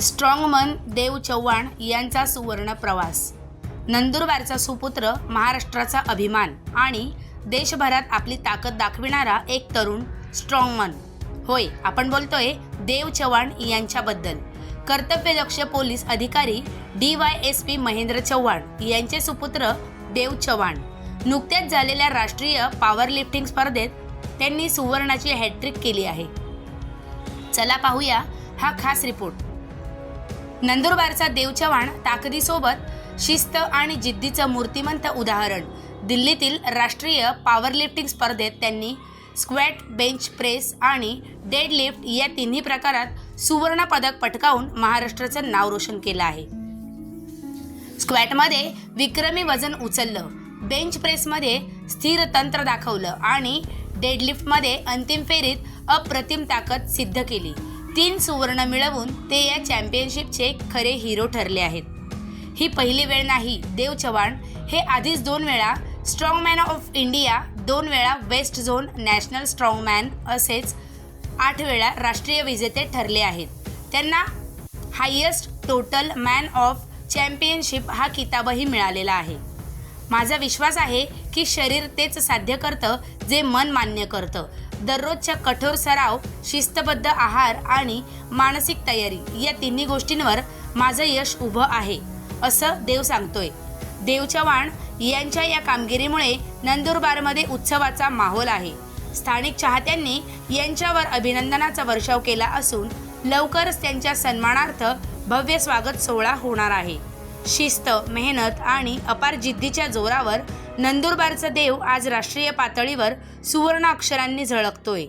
स्ट्रॉंगमन देव चव्हाण यांचा सुवर्ण प्रवास. नंदुरबारचा सुपुत्र महाराष्ट्राचा अभिमान आणि देशभरात आपली ताकद दाखविणारा एक तरुण स्ट्रॉंगमन. होय आपण बोलतोय देव चव्हाण यांच्याबद्दल. कर्तव्यदक्ष पोलीस अधिकारी D Y S P Mahendra Chavan यांचे सुपुत्र देव चव्हाण. नुकत्याच झालेल्या राष्ट्रीय पॉवर लिफ्टिंग स्पर्धेत त्यांनी सुवर्णाची हॅट्रिक केली आहे. चला पाहूया हा खास रिपोर्ट नंदुरबारचा देव चव्हाण ताकदीसोबत शिस्त आणि जिद्दीचं मूर्तिमंत उदाहरण. दिल्लीतील राष्ट्रीय पॉवरलिफ्टिंग स्पर्धेत त्यांनी स्क्वॅट बेंच प्रेस आणि डेडलिफ्ट या तिन्ही प्रकारात सुवर्णपदक पटकावून महाराष्ट्राचं नाव रोशन केलं आहे. स्क्वॅटमध्ये विक्रमी वजन उचललं बेंच प्रेसमध्ये स्थिर तंत्र दाखवलं आणि डेडलिफ्टमध्ये अंतिम फेरीत अप्रतिम ताकद सिद्ध केली. तीन सुवर्ण मिळवून ते या चॅम्पियनशिपचे खरे हिरो ठरले आहेत. ही पहिली वेळ नाही देव चव्हाण. हे आधीच दोन वेळा स्ट्रॉंगमॅन ऑफ इंडिया दोन वेळा वेस्ट झोन नॅशनल स्ट्रॉंगमॅन असेच आठ वेळा राष्ट्रीय विजेते ठरले आहेत. त्यांना highest total man of championship हा किताबही मिळालेला आहे. माझा विश्वास आहे की शरीर तेच साध्य करतं जे मन मान्य करतं. दररोजच्या कठोर सराव शिस्तबद्ध आहार आणि मानसिक तयारी या तिन्ही गोष्टींवर माझं यश उभं आहे असं देव सांगतोय. देव चव्हाण यांच्या या कामगिरीमुळे नंदुरबारमध्ये उत्सवाचा माहोल आहे. स्थानिक चाहत्यांनी यांच्यावर अभिनंदनाचा वर्षाव केला असून लवकरच त्यांच्या सन्मानार्थ भव्य स्वागत सोहळा होणार आहे. शिस्त मेहनत आणि अपार जिद्दीच्या जोरावर नंदुरबारचा देव आज राष्ट्रीय पातळीवर सुवर्ण अक्षरांनी झळकतोय.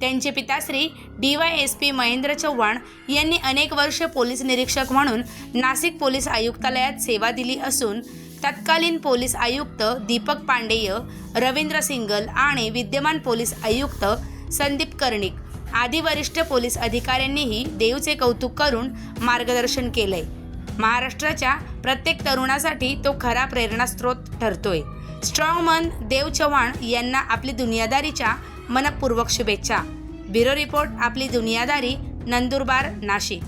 त्यांचे पिताश्री D Y S P Mahendra Chavan यांनी अनेक वर्ष पोलीस निरीक्षक म्हणून नाशिक पोलीस आयुक्तालयात सेवा दिली असून तत्कालीन पोलीस आयुक्त दीपक पांडेय रवींद्र सिंगल आणि विद्यमान पोलीस आयुक्त संदीप कर्णिक आदी वरिष्ठ पोलीस अधिकाऱ्यांनीही देवचे कौतुक करून मार्गदर्शन केलंय. महाराष्ट्राच्या प्रत्येक तरुणासाठी तो खरा प्रेरणास्त्रोत ठरतोय. स्ट्रॉंग मन देव चव्हाण यांना आपली दुनियादारीच्या मनपूर्वक शुभेच्छा. ब्युरो रिपोर्ट आपली दुनियादारी नंदुरबार नाशिक.